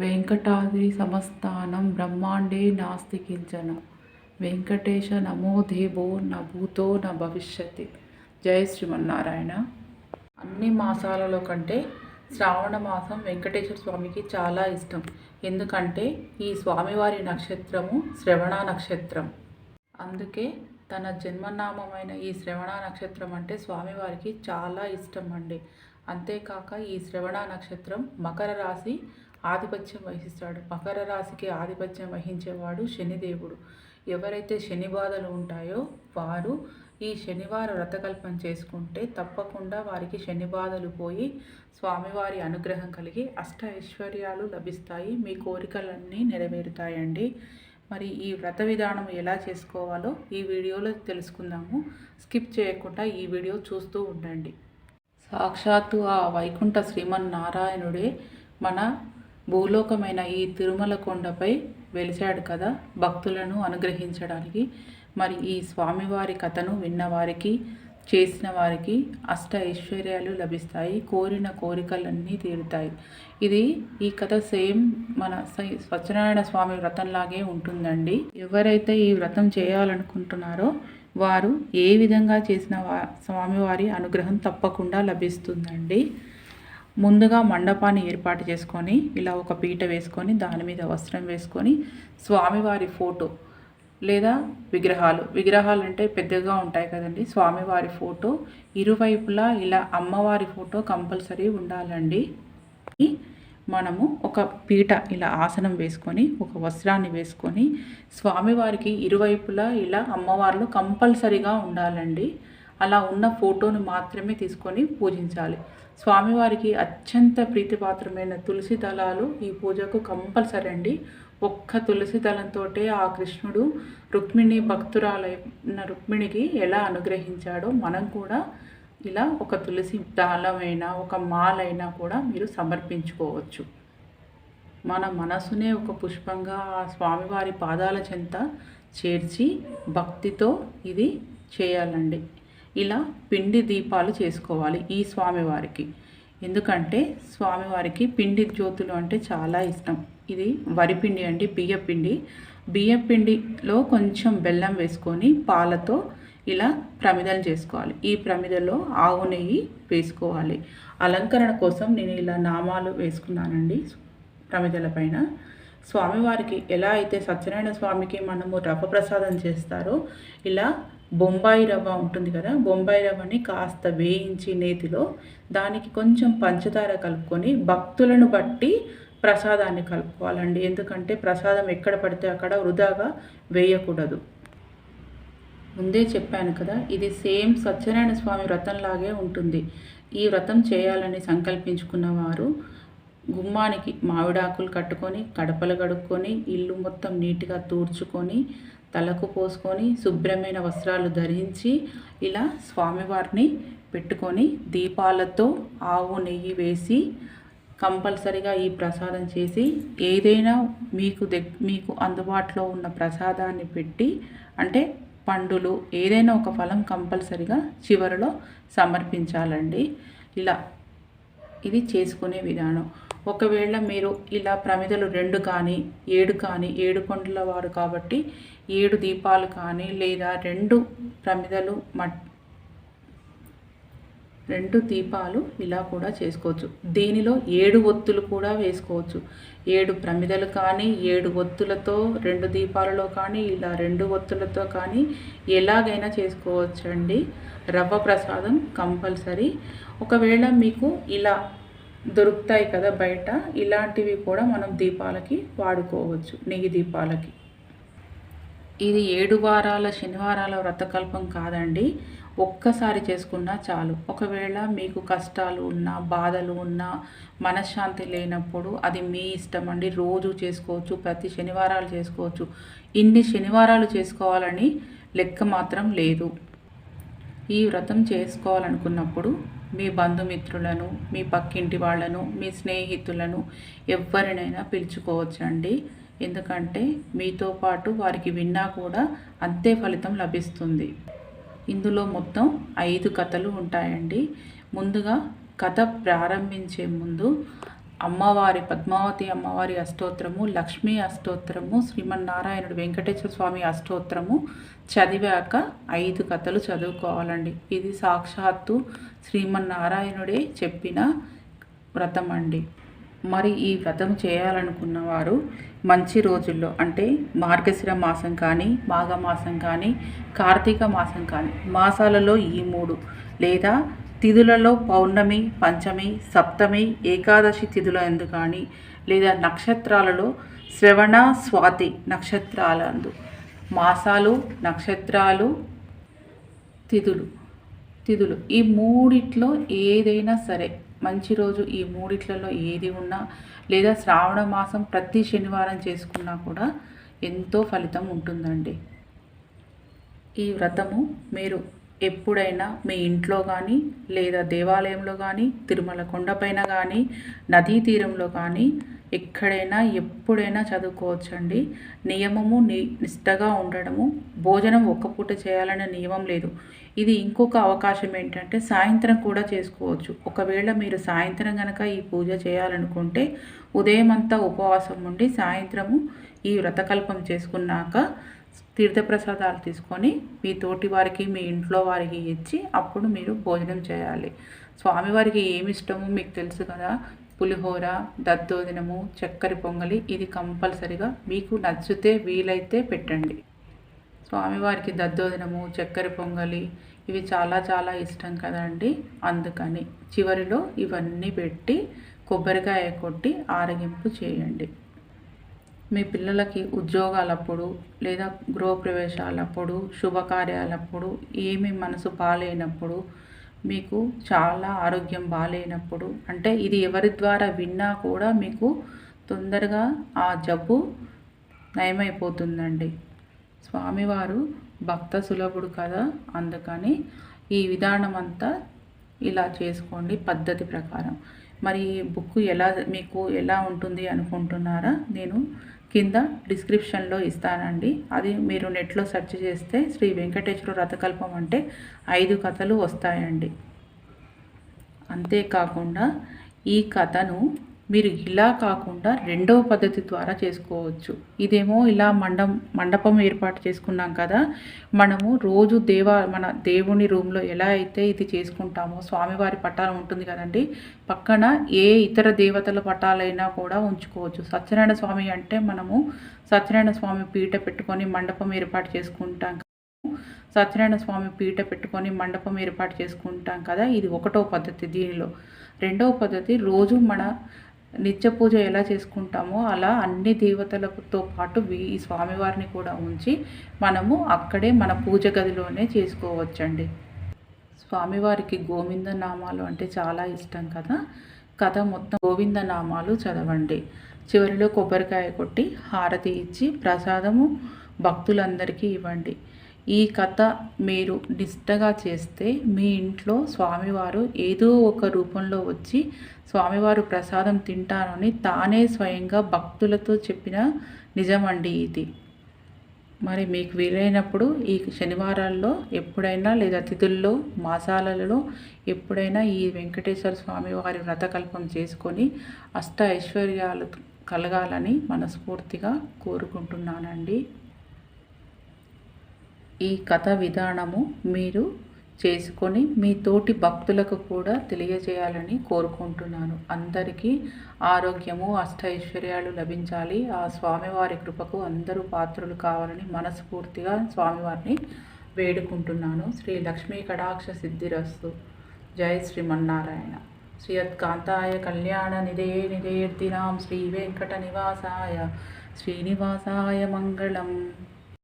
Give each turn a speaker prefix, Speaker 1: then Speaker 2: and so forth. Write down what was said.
Speaker 1: వెంకటాద్రి సమస్థానం బ్రహ్మాండే నాస్తి కించన వెంకటేశ నమో దేవో న భూతో నా భవిష్యతి జయ శ్రీమన్నారాయణ. అన్ని మాసాలలో కంటే శ్రావణ మాసం వెంకటేశ్వర స్వామికి చాలా ఇష్టం. ఎందుకంటే ఈ స్వామివారి నక్షత్రము శ్రవణ నక్షత్రం. అందుకే తన జన్మనామమైన ఈ శ్రవణ నక్షత్రం అంటే స్వామివారికి చాలా ఇష్టం అండి. అంతేకాక ఈ శ్రవణ నక్షత్రం మకర రాశి ఆధిపత్యం వహిస్తాడు. మకర రాశికి ఆధిపత్యం వహించేవాడు శనిదేవుడు. ఎవరైతే శని బాధలు ఉంటాయో వారు ఈ శనివారం వ్రతకల్పం చేసుకుంటే తప్పకుండా వారికి శని బాధలు పోయి స్వామివారి అనుగ్రహం కలిగి అష్ట ఐశ్వర్యాలు లభిస్తాయి. మీ కోరికలన్నీ నెరవేరుతాయండి. మరి ఈ వ్రత విధానం ఎలా చేసుకోవాలో ఈ వీడియోలో తెలుసుకుందాము. స్కిప్ చేయకుండా ఈ వీడియో చూస్తూ ఉండండి. సాక్షాత్తు ఆ వైకుంఠ శ్రీమన్నారాయణుడే మన భూలోకమైన ఈ తిరుమల కొండపై వెలిశాడు కదా భక్తులను అనుగ్రహించడానికి. మరి ఈ స్వామివారి కథను విన్నవారికి చేసిన వారికి అష్ట ఐశ్వర్యాలు లభిస్తాయి కోరిన కోరికలన్నీ తీరుతాయి. ఇది ఈ కథ సేమ్ మన సై- సత్యనారాయణ స్వామి వ్రతంలాగే ఉంటుందండి. ఎవరైతే ఈ వ్రతం చేయాలనుకుంటున్నారో వారు ఏ విధంగా చేసిన వా స్వామివారి అనుగ్రహం తప్పకుండా లభిస్తుందండి. ముందుగా మండపాన్ని ఏర్పాటు చేసుకొని ఇలా ఒక పీట వేసుకొని దాని మీద వస్త్రం వేసుకొని స్వామివారి ఫోటో లేదా విగ్రహాలు. విగ్రహాలు అంటే పెద్దగా ఉంటాయి కదండి. స్వామివారి ఫోటో. ఇరువైపులా ఇలా అమ్మవారి ఫోటో కంపల్సరీ ఉండాలండి. మనము ఒక పీట ఇలా ఆసనం వేసుకొని ఒక వస్త్రాన్ని వేసుకొని స్వామివారికి ఇరువైపులా ఇలా అమ్మవార్లు కంపల్సరీగా ఉండాలండి. అలా ఉన్న ఫోటోను మాత్రమే తీసుకొని పూజించాలి. స్వామివారికి అత్యంత ప్రీతిపాత్రమైన తులసి దళాలు ఈ పూజకు కంపల్సరీ అండి. ఒక్క తులసి దళంతో ఆ కృష్ణుడు రుక్మిణి భక్తురాలైన రుక్మిణికి ఎలా అనుగ్రహించాడో మనం కూడా ఇలా ఒక తులసి దళమైనా ఒక మాలైనా కూడా మీరు సమర్పించుకోవచ్చు. మన మనసునే ఒక పుష్పంగా ఆ స్వామివారి పాదాల చెంత చేర్చి భక్తితో ఇది చేయాలండి. ఇలా పిండి దీపాలు చేసుకోవాలి ఈ స్వామివారికి. ఎందుకంటే స్వామివారికి పిండి జ్యోతులు అంటే చాలా ఇష్టం. ఇది వరిపిండి అండి బియ్యపిండి బియ్యపిండిలో కొంచెం బెల్లం వేసుకొని పాలతో ఇలా ప్రమిదలు చేసుకోవాలి. ఈ ప్రమిదలో ఆవు నెయ్యి వేసుకోవాలి. అలంకరణ కోసం నేను ఇలా నామాలు వేసుకున్నానండి ప్రమిదల పైన. స్వామివారికి ఎలా అయితే సత్యనారాయణ స్వామికి మనము రవ్వ ప్రసాదం చేస్తారో ఇలా బొంబాయి రవ్వ ఉంటుంది కదా బొంబాయి రవ్వని కాస్త వేయించి నేతిలో దానికి కొంచెం పంచదార కలుపుకొని భక్తులను బట్టి ప్రసాదాన్ని కలుపుకోవాలండి. ఎందుకంటే ప్రసాదం ఎక్కడ పడితే అక్కడ వృధాగా వేయకూడదు. ముందే చెప్పాను కదా ఇది సేమ్ సత్యనారాయణ స్వామి వ్రతంలాగే ఉంటుంది. ఈ వ్రతం చేయాలని సంకల్పించుకున్న వారు గుమ్మానికి మామిడాకులు కట్టుకొని కడపలు కడుక్కొని ఇల్లు మొత్తం నీట్గా తూర్చుకొని తలకు పోసుకొని శుభ్రమైన వస్త్రాలు ధరించి ఇలా స్వామివారిని పెట్టుకొని దీపాలతో ఆవు నెయ్యి వేసి కంపల్సరిగా ఈ ప్రసాదం చేసి ఏదైనా మీకు దగ్ మీకు అందుబాటులో ఉన్న ప్రసాదాన్ని పెట్టి అంటే పండులు ఏదైనా ఒక ఫలం కంపల్సరిగా చివరిలో సమర్పించాలండి. ఇలా ఇది చేసుకునే విధానం. ఒకవేళ మీరు ఇలా ప్రమిదలు రెండు కానీ ఏడు కానీ ఏడు కొండల వారు కాబట్టి ఏడు దీపాలు కానీ లేదా రెండు ప్రమిదలు మట్ రెండు దీపాలు ఇలా కూడా చేసుకోవచ్చు. దీనిలో ఏడు ఒత్తులు కూడా వేసుకోవచ్చు. ఏడు ప్రమిదలు కానీ ఏడు ఒత్తులతో రెండు దీపాలలో కానీ ఇలా రెండు ఒత్తులతో కానీ ఎలాగైనా చేసుకోవచ్చండి. రవ్వ ప్రసాదం కంపల్సరీ. ఒకవేళ మీకు ఇలా దొరుకుతాయి కదా బయట ఇలాంటివి కూడా మనం దీపాలకి వాడుకోవచ్చు నెయ్యి దీపాలకి. ఇది ఏడు వారాల శనివారాల వ్రతకల్పం కాదండి. ఒక్కసారి చేసుకున్నా చాలు. ఒకవేళ మీకు కష్టాలు ఉన్నా బాధలు ఉన్నా మనశ్శాంతి లేనప్పుడు అది మీ ఇష్టం అండి. రోజు చేసుకోవచ్చు ప్రతి శనివారాలు చేసుకోవచ్చు. ఇన్ని శనివారాలు చేసుకోవాలని లెక్క మాత్రం లేదు. ఈ వ్రతం చేసుకోవాలనుకున్నప్పుడు మీ బంధుమిత్రులను మీ పక్కింటి వాళ్ళను మీ స్నేహితులను ఎవరినైనా పిలుచుకోవచ్చండి. ఎందుకంటే మీతో పాటు వారికి విన్నా కూడా అంతే ఫలితం లభిస్తుంది. ఇందులో మొత్తం ఐదు కథలు ఉంటాయండి. ముందుగా కథ ప్రారంభించే ముందు అమ్మవారి పద్మావతి అమ్మవారి అష్టోత్తరము లక్ష్మీ అష్టోత్తరము శ్రీమన్నారాయణుడు వెంకటేశ్వర స్వామి అష్టోత్తరము చదివాక ఐదు కథలు చదువుకోవాలండి. ఇది సాక్షాత్తు శ్రీమన్నారాయణుడే చెప్పిన వ్రతం అండి మరి ఈ వ్రతం చేయాలనుకున్న వారు మంచి రోజుల్లో అంటే మార్గశిర మాసం కానీ మాఘమాసం కానీ కార్తీక మాసం కానీ మాసాలలో ఈ మూడు లేదా తిథులలో పౌర్ణమి పంచమి సప్తమి ఏకాదశి తిథుల ఎందు కానీ లేదా నక్షత్రాలలో శ్రవణ స్వాతి నక్షత్రాలందు మాసాలు నక్షత్రాలు తిథులు తిథులు. ఈ మూడిట్లో ఏదైనా సరే మంచి రోజు ఈ మూడిట్లలో ఏది ఉన్నా లేదా శ్రావణ మాసం ప్రతి శనివారం చేసుకున్నా కూడా ఎంతో ఫలితం ఉంటుందండి. ఈ వ్రతము మీరు ఎప్పుడైనా మీ ఇంట్లో కానీ లేదా దేవాలయంలో కానీ తిరుమల కొండపైన కానీ నదీ తీరంలో కానీ ఎక్కడైనా ఎప్పుడైనా చదువుకోవచ్చండి. నియమము ని నిష్టగా ఉండడము భోజనం ఒక్క పూట చేయాలనే నియమం లేదు. ఇది ఇంకొక అవకాశం ఏంటంటే సాయంత్రం కూడా చేసుకోవచ్చు. ఒకవేళ మీరు సాయంత్రం కనుక ఈ పూజ చేయాలనుకుంటే ఉదయం అంతా ఉపవాసం ఉండి సాయంత్రము ఈ వ్రతకల్పం చేసుకున్నాక తీర్థప్రసాదాలు తీసుకొని మీ తోటి వారికి మీ ఇంట్లో వారికి ఇచ్చి అప్పుడు మీరు భోజనం చేయాలి. స్వామివారికి ఏమి ఇష్టమో మీకు తెలుసు కదా. పులిహోర దద్దోజనము చక్కెర పొంగలి ఇది కంపల్సరిగా మీకు నచ్చితే వీలైతే పెట్టండి. స్వామివారికి దద్దోజనము చక్కెర పొంగలి ఇవి చాలా చాలా ఇష్టం కదండి అందుకని చివరిలో ఇవన్నీ పెట్టి కొబ్బరికాయ కొట్టి ఆరగింపు చేయండి. మీ పిల్లలకి ఉద్యోగాలప్పుడు లేదా గృహప్రవేశాలప్పుడు శుభకార్యాలప్పుడు ఏమి మనసు బాగాలేనప్పుడు మీకు చాలా ఆరోగ్యం బాగాలేనప్పుడు అంటే ఇది ఎవరి ద్వారా విన్నా కూడా మీకు తొందరగా ఆ జబ్బు నయమైపోతుందండి. స్వామివారు భక్త సులభుడు కదా అందుకని ఈ విధానం అంతా ఇలా చేసుకోండి పద్ధతి ప్రకారం. మరి ఈ బుక్ ఎలా మీకు ఎలా ఉంటుంది అనుకుంటున్నారా? నేను కింద డిస్క్రిప్షన్లో ఇస్తానండి. అది మీరు నెట్లో సెర్చ్ చేస్తే శ్రీ వెంకటేశ్వర రథకల్పం అంటే ఐదు కథలు వస్తాయండి. అంతేకాకుండా ఈ కథను మీరు ఇలా కాకుండా రెండవ పద్ధతి ద్వారా చేసుకోవచ్చు. ఇదేమో ఇలా మండం మండపం ఏర్పాటు చేసుకున్నాం కదా మనము రోజు దేవ మన దేవుని రూమ్లో ఎలా అయితే ఇది చేసుకుంటామో స్వామివారి పట్టాలు ఉంటుంది కదండి పక్కన ఏ ఇతర దేవతల పట్టాలైనా కూడా ఉంచుకోవచ్చు. సత్యనారాయణ స్వామి అంటే మనము సత్యనారాయణ స్వామి పీట పెట్టుకొని మండపం ఏర్పాటు చేసుకుంటాం సత్యనారాయణ స్వామి పీట పెట్టుకొని మండపం ఏర్పాటు చేసుకుంటాం కదా ఇది ఒకటో పద్ధతి దీనిలో. రెండవ పద్ధతి రోజు మన నిత్య పూజ ఎలా చేసుకుంటామో అలా అన్ని దేవతలతో పాటు ఈ స్వామివారిని కూడా ఉంచి మనము అక్కడే మన పూజ గదిలోనే చేసుకోవచ్చండి. స్వామివారికి గోవింద నామాలు అంటే చాలా ఇష్టం కదా. కథ మొత్తం గోవింద నామాలు చదవండి. చివరిలో కొబ్బరికాయ కొట్టి హారతి ఇచ్చి ప్రసాదము భక్తులందరికీ ఇవ్వండి. ఈ కథ మీరు నిష్టగా చేస్తే మీ ఇంట్లో స్వామివారు ఏదో ఒక రూపంలో వచ్చి స్వామివారు ప్రసాదం తింటానని తానే స్వయంగా భక్తులతో చెప్పిన నిజమండి ఇది. మరి మీకు వీలైనప్పుడు ఈ శనివారాల్లో ఎప్పుడైనా లేదా తిథుల్లో మాసాలలో ఎప్పుడైనా ఈ వెంకటేశ్వర స్వామి వారి వ్రతకల్పం చేసుకొని అష్ట ఐశ్వర్యాలు కలగాలని మనస్ఫూర్తిగా కోరుకుంటున్నానండి. ఈ కథ విధానము మీరు చేసుకొని మీ తోటి భక్తులకు కూడా తెలియజేయాలని కోరుకుంటున్నాను. అందరికీ ఆరోగ్యము అష్టైశ్వర్యాలు లభించాలి. ఆ స్వామివారి కృపకు అందరూ పాత్రలు కావాలని మనస్ఫూర్తిగా స్వామివారిని వేడుకుంటున్నాను. శ్రీ లక్ష్మీ కటాక్ష సిద్ధిరస్తు. జై శ్రీమన్నారాయణ. శ్రీయత్కాంతాయ కళ్యాణ నిదే నిదేర్దినాం శ్రీ వెంకట నివాసాయ. శ్రీనివాసాయ మంగళం.